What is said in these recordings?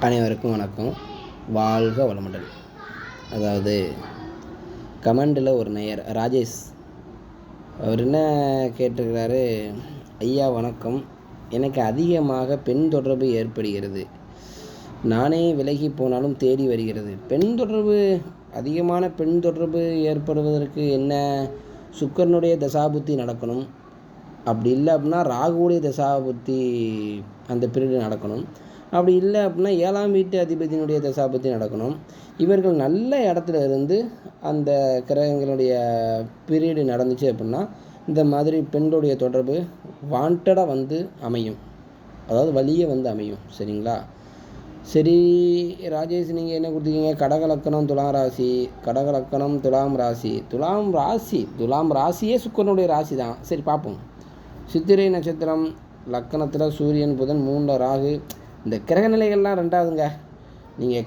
அனைவருக்கும் வணக்கம். வாழ்க வளமுடன். அதாவது கமெண்டில் ஒரு நேயர் ராஜேஷ் அவர் என்ன கேட்டிருக்கிறாரு? ஐயா வணக்கம். எனக்கு அதிகமாக பெண் தொடர்பு ஏற்படுகிறது. நானே விலகி போனாலும் தேடி வருகிறது. பெண் தொடர்பு அதிகமான பெண் தொடர்பு ஏற்படுவதற்கு என்ன சுக்கரனுடைய தசாபுத்தி நடக்கணும்? அப்படி இல்லை அப்படின்னா ராகுடைய தசாபுத்தி அந்த பீரியடு நடக்கணும். அப்படி இல்லை அப்படின்னா ஏழாம் வீட்டு அதிபதியினுடைய தசாபுத்தி நடக்கணும். இவர்கள் நல்ல இடத்துல இருந்து அந்த கிரகங்களுடைய பீரியடு நடந்துச்சு அப்படின்னா இந்த மாதிரி பெண்களுடைய தொடர்பு வாண்டடாக வந்து அமையும். அதாவது வழியே வந்து அமையும். சரிங்களா? சரி ராஜேஷ் நீங்கள் என்ன கொடுத்துருக்கீங்க? கடகலக்கணம் துலாம் ராசி. கடகலக்கணம் துலாம் ராசி. துலாம் ராசி. துலாம் ராசியே சுக்கரனுடைய ராசி தான் சரி பார்ப்போம். சித்திரை நட்சத்திரம் லக்கணத்தில் சூரியன் புதன் மூணில் ராகு இந்த கிரக நிலைகள்லாம் ரெண்டாவதுங்க நீங்கள்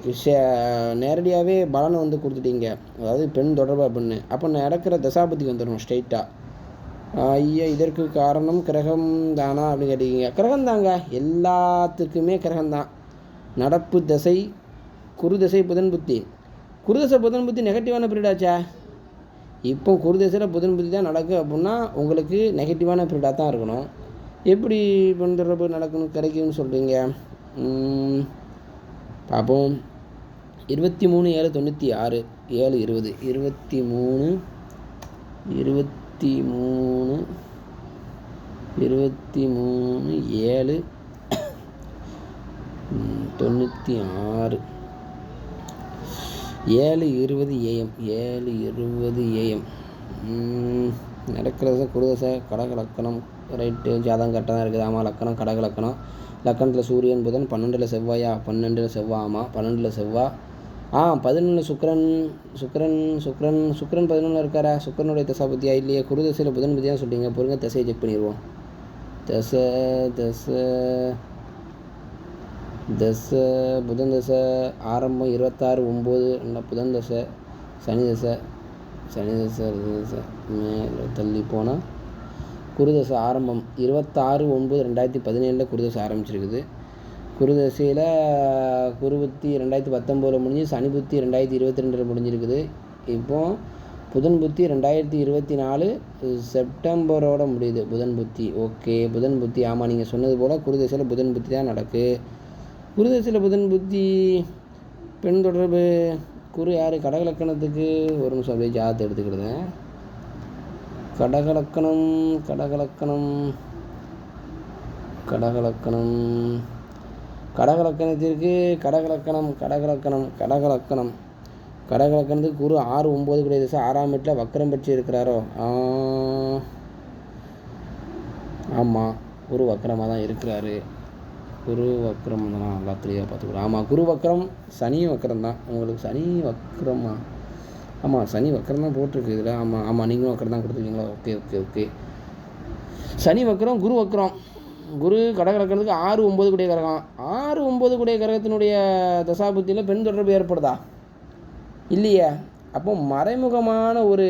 நேரடியாகவே பலனை வந்து கொடுத்துட்டீங்க. அதாவது பெண் தொடர்பு பெண்ணு அப்போ நான் நடக்கிற தசாபதி வந்துடணும் ஸ்ட்ரைட்டாக ஐயா இதற்கு காரணம் கிரகம் தானா அப்படின்னு கேட்டிருக்கீங்க. கிரகம் தாங்க. எல்லாத்துக்குமே கிரகம் தான். நடப்பு தசை குரு தசை புதன் புத்தி. குரு தசை புதன் புத்தி நெகட்டிவான பீரியடாச்சா இப்போ குரு தசையில் புதன் புத்தி தான் நடக்கு அப்படின்னா உங்களுக்கு நெகட்டிவான பீரியடாக தான் இருக்கணும். எப்படி பண்ணுறப்ப நடக்கணும் கிடைக்கும்னு சொல்கிறீங்க பார்ப்போம். இருபத்தி மூணு ஏழு தொண்ணூற்றி ஆறு ஏழு இருபது. இருபத்தி மூணு இருபத்தி மூணு இருபத்தி மூணு ஏழு தொண்ணூற்றி ஆறு. ஏழு இருபது ஏஎம். ஏழு இருபது ஏஎம். நடக்கிறது குருதசை கடகலக்கணம் ரைட்டு ஜாதகம் கரெக்டாக தான் இருக்குது. ஆமாம் லக்கணம் கடகலக்கணம் லக்கணத்தில் சூரியன் புதன் பன்னெண்டில் செவ்வாயா? பன்னெண்டில் செவ்வாய் ஆமாம் பன்னெண்டில் செவ்வாய் ஆ பதினொன்று சுக்கரன் சுக்கரன் சுக்கரன் சுக்கரன் பதினொன்று இருக்காரா? தசை பத்தியா இல்லையே? குருதசையில் புதன் பற்றி சொல்லிட்டீங்க பொருங்க தசையை செக் பண்ணிடுவோம். தசை தசை. தசை புதன் தசை ஆரம்பம் இருபத்தாறு ஒம்பது ரெண்டா புதன் தசை சனி தசை சனி தசை தசை மேலே தள்ளி போனால் குருதசை ஆரம்பம். இருபத்தாறு ஒம்பது ரெண்டாயிரத்தி பதினேழில் குருதசை ஆரம்பிச்சிருக்குது. குருதசையில் குருபுத்தி ரெண்டாயிரத்தி பத்தொம்போதில் முடிஞ்சு சனி புத்தி ரெண்டாயிரத்தி இருபத்தி ரெண்டில் முடிஞ்சிருக்குது. இப்போ புதன் புத்தி ரெண்டாயிரத்தி இருபத்தி நாலு செப்டம்பரோட முடியுது. புதன் புத்தி ஓகே. புதன் புத்தி ஆமாம் நீங்கள் சொன்னது போல் குருதசையில் புதன் புத்தி தான் குரு தசையில் புதன் புத்தி பெண் தொடர்பு குரு யார்? கடகலக்கணத்துக்கு ஒரு நிமிஷம் அப்படியே ஜாதத்தை எடுத்துக்கிடுதேன் கடகலக்கணம் கடகலக்கணம் கடகலக்கணம். கடகலக்கணத்திற்கு கடகலக்கணம் கடகலக்கணம் கடகலக்கணம். கடகலக்கணத்துக்கு குரு ஆறு ஒம்பது கூடிய திசை ஆறாம் வீட்டில் வக்கரம் பெற்று இருக்கிறாரோ? ஆமாம் குரு வக்கரமாக தான் இருக்கிறாரு. குரு வக்ரம் தான் நல்லா தெளிவாக பார்த்துக்கிறோம் ஆமாம் குரு வக்ரம் சனி வக்ரம் தான். உங்களுக்கு சனி வக்ரமா? ஆமாம் சனி வக்ரம் தான் போட்டிருக்கு இதில். ஆமாம் ஆமாம் நீங்களும் வக்ரம் தான் கொடுத்துருக்கீங்களா? Okay okay okay. சனி வக்ரம் குரு வக்ரம். குரு கடகலக்கணத்துக்கு ஆறு ஒம்பது கூடிய கிரகம். ஆறு ஒம்பது கூடிய கிரகத்தினுடைய தசாபுத்தியில் பெண் தொடர்பு ஏற்படுதா? இல்லையே. அப்போ மறைமுகமான ஒரு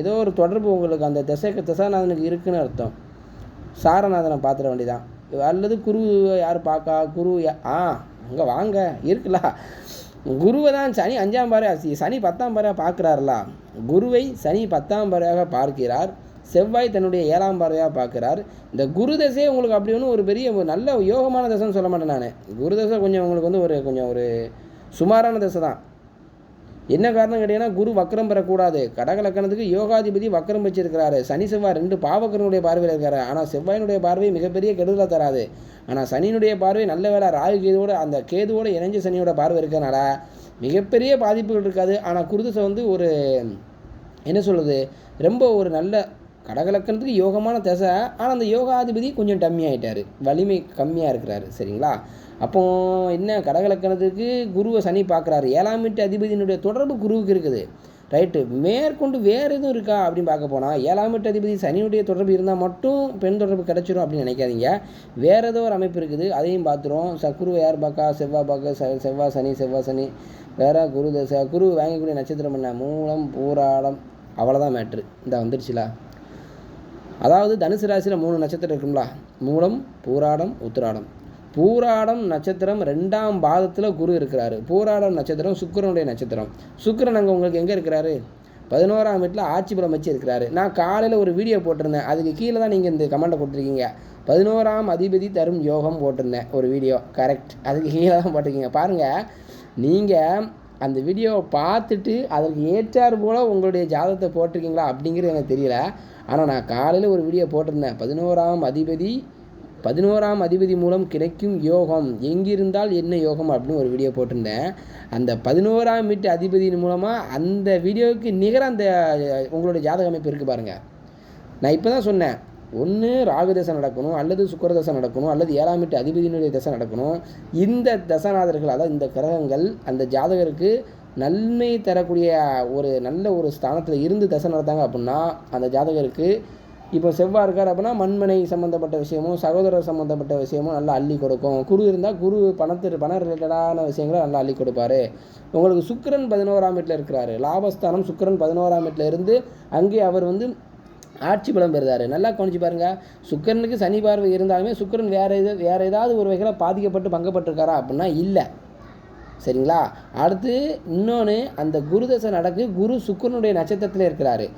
ஏதோ ஒரு தொடர்பு உங்களுக்கு அந்த திசைக்கு திசாநாதனுக்கு இருக்குன்னு அர்த்தம். சாரநாதனை பார்த்துட வேண்டியதான் அல்லது குரு யார் பார்க்கா குரு ஆ அங்கே வாங்க இருக்குல்ல குருவை தான் சனி அஞ்சாம் பாறை சனி பத்தாம் பாறையாக பார்க்குறாருலா குருவை சனி பத்தாம் பாறையாக பார்க்கிறார். செவ்வாய் தன்னுடைய ஏழாம் பார்வையாக பார்க்குறார். இந்த குரு தசை உங்களுக்கு அப்படி ஒன்றும் ஒரு பெரிய ஒரு நல்ல யோகமான தசைன்னு சொல்ல மாட்டேன் நான். குரு தசை கொஞ்சம் உங்களுக்கு வந்து ஒரு கொஞ்சம் ஒரு சுமாரான தசை தான். என்ன காரணம் கேட்டீங்கன்னா குரு வக்கரம் பெறக்கூடாது. கடகலக்கணத்துக்கு யோகாதிபதி வக்கரம் வச்சிருக்கிறாரு சனி செவ்வாய் ரெண்டு பாவக்கரனுடைய பார்வையில் இருக்காரு. ஆனால் செவ்வாயினுடைய பார்வை மிகப்பெரிய கெடுதலை தராது. ஆனால் சனியினுடைய பார்வை நல்ல வேலை ராகு கேதுவோட அந்த கேதுவோட இணைஞ்ச சனியோட பார்வை இருக்கிறனால மிகப்பெரிய பாதிப்புகள் இருக்காது. ஆனால் குருதசை வந்து ஒரு என்ன சொல்கிறது ரொம்ப ஒரு நல்ல கடகலக்கணத்துக்கு யோகமான தசை. ஆனால் அந்த யோகாதிபதி கொஞ்சம் டம்மி ஆகிட்டார் வலிமை கம்மியாக இருக்கிறாரு சரிங்களா? அப்போ என்ன கடகலக்கணத்துக்கு குருவை சனி பார்க்குறாரு. ஏழாம் வீட்டு அதிபதியினுடைய தொடர்பு குருவுக்கு இருக்குது. ரைட்டு மேற்கொண்டு வேறு எதுவும் இருக்கா அப்படின்னு பார்க்க போனால் ஏழாம் வீட்டு அதிபதி சனியுடைய தொடர்பு இருந்தால் மட்டும் பெண் தொடர்பு கிடச்சிரும் அப்படின்னு நினைக்காதீங்க. வேறு ஏதோ ஒரு அமைப்பு இருக்குது. அதையும் பார்த்துரும் ச குருவை யார் பார்க்கா? செவ்வாய் பார்க்க செவ்வாய் சனி செவ்வாய் சனி. வேற குரு தசை குரு வாங்கக்கூடிய நட்சத்திரம் என்ன? மூலம் பூராடம். அவ்வளோதான் மேட்ரு இந்த வந்துடுச்சுல அதாவது தனுசு ராசியில் மூணு நட்சத்திரம் இருக்குங்களா மூலம் பூராடம் உத்திராடம். பூராடம் நட்சத்திரம் ரெண்டாம் பாதத்தில் குரு இருக்கிறாரு. பூராடம் நட்சத்திரம் சுக்கிரனுடைய நட்சத்திரம். சுக்கரன் அங்கே உங்களுக்கு எங்கே இருக்கிறாரு? பதினோராம் வீட்டில் ஆட்சி வச்சு இருக்கிறாரு. நான் காலையில் ஒரு வீடியோ போட்டிருந்தேன். அதுக்கு கீழே தான் நீங்கள் இந்த கமெண்ட்டை கொடுத்துருக்கீங்க. பதினோராம் அதிபதி தரும் யோகம் போட்டிருந்தேன் ஒரு வீடியோ கரெக்ட் அதுக்கு கீழே தான் போட்டிருக்கீங்க. பாருங்கள் நீங்கள் அந்த வீடியோவை பார்த்துட்டு அதற்கு ஏற்றாறு போல் உங்களுடைய ஜாதகத்தை போட்டிருக்கீங்களா அப்படிங்கிறது எனக்கு தெரியல. ஆனால் நான் காலையில் ஒரு வீடியோ போட்டிருந்தேன். பதினோராம் அதிபதி பதினோராம் அதிபதி மூலம் கிடைக்கும் யோகம். எங்கிருந்தால் என்ன யோகம் அப்படின்னு ஒரு வீடியோ போட்டிருந்தேன். அந்த பதினோராம் வீட்டு அதிபதியின் மூலமாக அந்த வீடியோவுக்கு நிகர அந்த உங்களுடைய ஜாதக அமைப்பு இருக்குது பாருங்கள் நான் இப்போ தான் சொன்னேன். ஒன்று ராகு தசை நடக்கணும் அல்லது சுக்கிர தசை நடக்கணும் அல்லது ஏழாம் எட்டு அதிபதியினுடைய தசை நடக்கணும். இந்த தசநாதர்கள் அதாவது இந்த கிரகங்கள் அந்த ஜாதகருக்கு நன்மை தரக்கூடிய ஒரு நல்ல ஒரு ஸ்தானத்தில் இருந்து தசை நடத்தாங்க அப்படின்னா அந்த ஜாதகருக்கு இப்போ செவ்வாய் இருக்கார் அப்படின்னா மண்மனை சம்மந்தப்பட்ட விஷயமும் சகோதரர் சம்மந்தப்பட்ட விஷயமும் நல்லா அள்ளி கொடுக்கும். குரு இருந்தால் குரு பணத்து பண ரிலேட்டடான விஷயங்களை நல்லா அள்ளி கொடுப்பாரு. உங்களுக்கு சுக்கரன் பதினோராம் வீட்டில் இருக்கிறாரு. லாபஸ்தானம் சுக்கிரன் பதினோராம் வீட்டில் இருந்து அங்கே அவர் வந்து ஆட்சி பலம் பெறுதாரு. நல்லா கவனிச்சு பாருங்க. சுக்கிரனுக்கு சனி பார்வை இருந்தாலுமே சுக்கிரன் வேறு எது வேறு ஏதாவது ஒரு வகையில் பாதிக்கப்பட்டு பங்கப்பட்டிருக்காரா அப்படின்னா இல்லை. சரிங்களா? அடுத்து இன்னொன்று அந்த குரு தசை நடக்கு குரு சுக்கிரனுடைய நட்சத்திரத்தில் இருக்கிறாரு.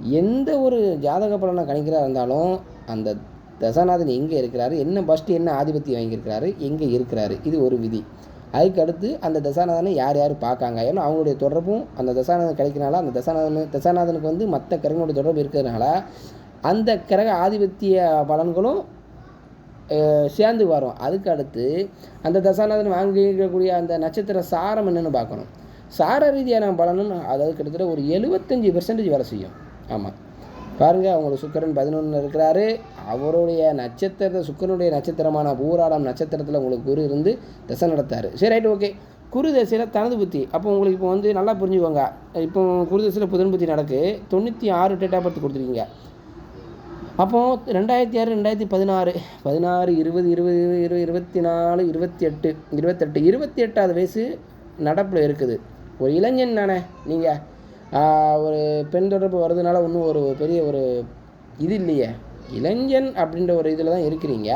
எந்த ஒரு ஜாதக பலனை கணிக்கிறா இருந்தாலும் அந்த தசாநாதன் எங்கே இருக்கிறாரு? என்ன ஃபஸ்ட்டு என்ன ஆதிபத்தியம் வாங்கியிருக்கிறாரு? எங்கே இருக்கிறாரு? இது ஒரு விதி. அதுக்கடுத்து அந்த தசாநாதனை யார் யார் பார்க்காங்க? ஏன்னா அவங்களுடைய தொடர்பும் அந்த தசாநாதன் கிடைக்கிறனால அந்த தசாநாதன் தசாநாதனுக்கு வந்து மற்ற கிரகங்களுடைய தொடர்பு இருக்கிறதுனால அந்த கிரக ஆதிபத்திய பலன்களும் சேர்ந்து வரும். அதுக்கு அடுத்து அந்த தசாநாதன் வாங்கிக்கக்கூடிய அந்த நட்சத்திர சாரம் என்னென்னு பார்க்கணும். சார ரீதியான பலனும் அதாவது கிட்டத்தட்ட ஒரு எழுபத்தஞ்சி பெர்சன்டேஜ் வேலை செய்யும். ஆமாம் பாருங்கள் அவங்களுக்கு சுக்கரன் பதினொன்று இருக்கிறாரு. அவருடைய நட்சத்திரத்தை சுக்கிரனுடைய நட்சத்திரமான பூராடம் நட்சத்திரத்தில் உங்களுக்கு குரு இருந்து தசை நடத்தாரு. சரி ரைட் ஓகே. குரு தசையில் தனது புத்தி. அப்போ உங்களுக்கு இப்போ வந்து நல்லா புரிஞ்சுக்கோங்க. இப்போ குரு தசையில் புதன் புத்தி நடக்கு. தொண்ணூற்றி ஆறு டேட்டா பர்த் கொடுத்துருக்கீங்க. அப்போ ரெண்டாயிரத்தி ஆறு ரெண்டாயிரத்தி பதினாறு பதினாறு இருபது இருபது இருபது இருபத்தி நாலு இருபத்தி எட்டு இருபத்தெட்டு இருபத்தி எட்டாவது வயசு நடப்பில் இருக்குது. ஒரு இளைஞன் தானே நீங்கள் ஒரு பெண் தொடர்பு வர்றதுனால ஒன்றும் ஒரு பெரிய ஒரு இது இல்லையே. இளைஞன் அப்படின்ற ஒரு இதில் தான் இருக்கிறீங்க.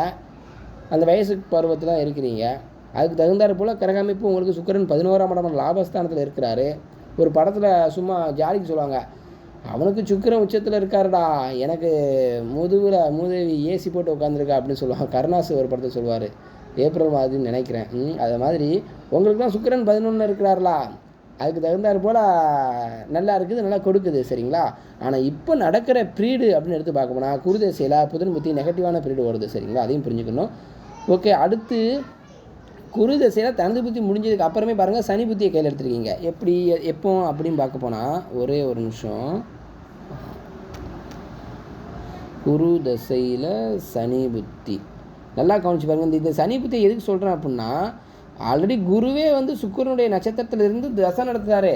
அந்த வயசு பருவத்தில் தான் இருக்கிறீங்க. அதுக்கு தகுந்தாற் போல் கிரகமைப்பு உங்களுக்கு சுக்கிரன் பதினோராம் இடம் லாபஸ்தானத்தில் இருக்கிறாரு. ஒரு படத்தில் சும்மா ஜாலிக்கு சொல்லுவாங்க அவனுக்கு சுக்கிரன் உச்சத்தில் இருக்காருடா. எனக்கு முதுவில் மூதேவி ஏசி போட்டு உட்காந்துருக்கா அப்படின்னு சொல்லுவாங்க. கருணாசு ஒரு படத்தை சொல்லுவார். ஏப்ரல் மாதிரின்னு நினைக்கிறேன். அது மாதிரி உங்களுக்கு தான் சுக்கிரன் பதினொன்று இருக்கிறார்களா அதுக்கு தகுந்தாற் போல் நல்லா இருக்குது நல்லா கொடுக்குது சரிங்களா? ஆனால் இப்போ நடக்கிற ப்ரீடு அப்படின்னு எடுத்து பார்க்கணும்னா போனால் குருதேசையில் புதன் புத்தி நெகட்டிவான ப்ரீடு வருது சரிங்களா? அதையும் புரிஞ்சுக்கணும். ஓகே அடுத்து குரு தசையில் தனது புத்தி முடிஞ்சதுக்கு அப்புறமே பாருங்கள் சனி புத்தியை கையில் எடுத்துருக்கீங்க. எப்படி எப்போ அப்படின்னு பார்க்க போனால் ஒரே ஒரு நிமிஷம். குரு தசையில் சனி புத்தி. நல்லா கவனிச்சு பாருங்கள் இந்த இந்த சனி புத்தியை எதுக்கு சொல்கிறேன் அப்படின்னா ஆல்ரெடி குருவே வந்து சுக்கரனுடைய நட்சத்திரத்தில் இருந்து தசை நடத்துகிறாரு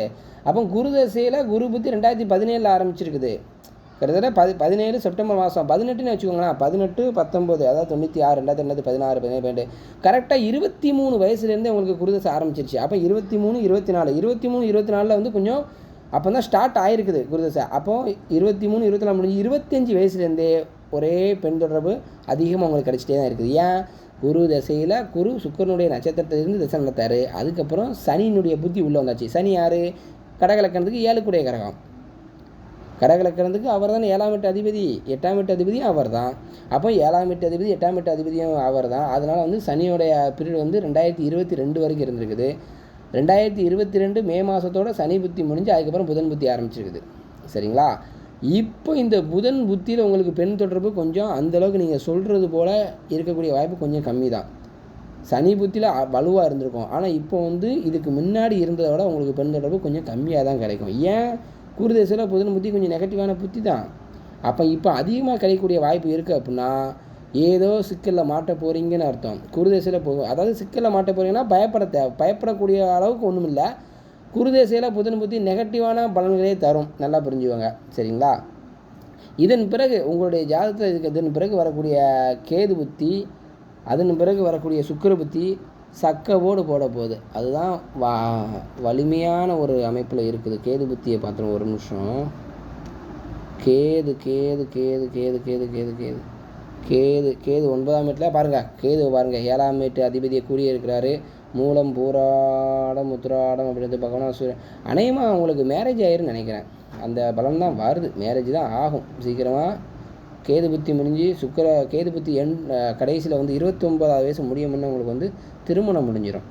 அப்போ குரு தசையில் குரு புத்தி ரெண்டாயிரத்தி பதினேழில் ஆரம்பிச்சிருக்குது. கிட்டத்தட்ட பதி பதினேழு செப்டம்பர் மாதம் பதினெட்டுன்னு வச்சுக்கோங்களேன். பதினெட்டு பத்தொம்போது அதாவது தொண்ணூற்றி ஆறு ரெண்டாயிரத்தி ரெண்டாயிரத்தி பதினாறு பதினேழு பன்னெண்டு. கரெக்டாக இருபத்தி மூணு வயசுலேருந்தே உங்களுக்கு குருதசை ஆரம்பிச்சிருச்சு. அப்போ இருபத்தி மூணு இருபத்தி நாலு. இருபத்தி மூணு இருபத்தி நாலில் வந்து கொஞ்சம் அப்போ தான் ஸ்டார்ட் ஆகிருக்குது குருதசை அப்போ இருபத்தி மூணு இருபத்தி நாலு முடிஞ்சு இருபத்தஞ்சி வயசுலேருந்தே ஒரே பெண் தொடர்பு அதிகமாக உங்களுக்கு கிடச்சிட்டே தான் இருக்குது. ஏன்? குரு திசையில் குரு சுக்கரனுடைய நட்சத்திரத்திலிருந்து திசை நடத்தாரு. அதுக்கப்புறம் சனியினுடைய புத்தி உள்ளே வந்தாச்சு. சனி யார்? கடகலக்கணத்துக்கு ஏழுக்குடைய கிரகம் கடகலக்கணத்துக்கு அவர் தான் ஏழாம் எட்டு அதிபதி எட்டாம் எட்டு அதிபதியும் அவர் தான் அப்போ ஏழாம் எட்டு அதிபதி எட்டாம் எட்டு அதிபதியும் அவர் தான் அதனால் வந்து சனியோடைய பீரியட் வந்து ரெண்டாயிரத்தி இருபத்தி ரெண்டு வரைக்கும் இருந்திருக்குது. ரெண்டாயிரத்தி இருபத்தி ரெண்டு மே மாதத்தோட சனி புத்தி முடிஞ்சு அதுக்கப்புறம் புதன் புத்தி ஆரம்பிச்சிருக்குது. சரிங்களா? இப்போ இந்த புதன் புத்தியில் உங்களுக்கு பெண் தொடர்பு கொஞ்சம் அந்தளவுக்கு நீங்கள் சொல்கிறது போல் இருக்கக்கூடிய வாய்ப்பு கொஞ்சம் கம்மி தான் சனி புத்தியில் வலுவாக இருந்திருக்கும். ஆனால் இப்போ வந்து இதுக்கு முன்னாடி இருந்ததை விட உங்களுக்கு பெண் தொடர்பு கொஞ்சம் கம்மியாக தான் கிடைக்கும். ஏன்? குருதேசில் புதன் புத்தி கொஞ்சம் நெகட்டிவான புத்தி தான் அப்போ இப்போ அதிகமாக கிடைக்கக்கூடிய வாய்ப்பு இருக்குது அப்படின்னா ஏதோ சிக்கலில் மாட்ட போகிறீங்கன்னு அர்த்தம். குருதேசில் போ அதாவது சிக்கலில் மாட்ட போகிறீங்கன்னா பயப்பட தேவை பயப்படக்கூடிய அளவுக்கு ஒன்றும் இல்லை குருதேசையில் புதன் புத்தி நெகட்டிவான பலன்களே தரும். நல்லா புரிஞ்சுவாங்க சரிங்களா? இதன் பிறகு உங்களுடைய ஜாதகத்தில் இதுக்கு இதன் பிறகு வரக்கூடிய கேது புத்தி அதன் பிறகு வரக்கூடிய சுக்கர புத்தி சக்கவோடு போட போகுது. அதுதான் வா வலிமையான ஒரு அமைப்பில் இருக்குது. கேது புத்தியை பார்த்துருவோம் ஒரு நிமிஷம். கேது கேது கேது கேது கேது கேது கேது. கேது கேது ஒன்பதாம் வீட்டில் பாருங்கள் கேது பாருங்கள் ஏழாம் வீட்டு அதிபதியை கூறியிருக்கிறாரு. மூலம் பூராடம் உத்திராடம் அப்படின்றது பகவான் சூரியன் அநேகமாக அவங்களுக்கு மேரேஜ் ஆயிருன்னு நினைக்கிறேன். அந்த பலன் தான் வருது. மேரேஜ் தான் ஆகும். சீக்கிரமாக கேது புத்தி முடிஞ்சு சுக்கர கேது புத்தி எண் கடைசியில் வந்து இருபத்தொம்பதாவது வயசு முடியும்னு உங்களுக்கு வந்து திருமணம் முடிஞ்சிடும்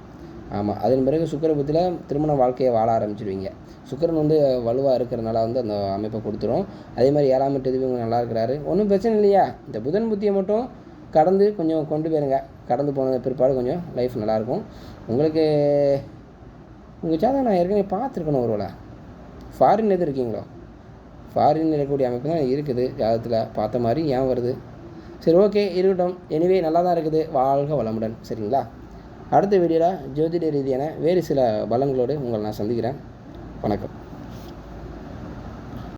ஆமாம் அதன் பிறகு சுக்கர புத்தியில் திருமண வாழ்க்கையை வாழ ஆரம்பிச்சிருவீங்க. சுக்கரன் வந்து வலுவாக இருக்கிறனால வந்து அந்த அமைப்பை கொடுத்துரும். அதே மாதிரி ஏழாம் எட்டு இதுவும் நல்லா இருக்கிறாரு. ஒன்றும் பிரச்சனை இல்லையா? இந்த புதன் புத்தியை மட்டும் கடந்து கொஞ்சம் கொண்டு போயிருங்க. கடந்து போன பிற்பாடு கொஞ்சம் லைஃப் நல்லாயிருக்கும். உங்களுக்கு உங்கள் ஜாதகம் நான் ஏற்கனவே பார்த்துருக்கணும் ஒருவேளை. ஃபாரின் எது இருக்கீங்களோ? ஃபாரின் இருக்கக்கூடிய அமைப்பு தான் இருக்குது ஜாதகத்தில் பார்த்த மாதிரி ஏன் வருது? சரி ஓகே இருக்கட்டும். எனிவே நல்லா தான் இருக்குது. வாழ்க வளமுடன். சரிங்களா? அடுத்த வீடியோவில் ஜோதிட ரீதியான வேறு சில பலங்களோடு உங்களை நான் சந்திக்கிறேன். வணக்கம்.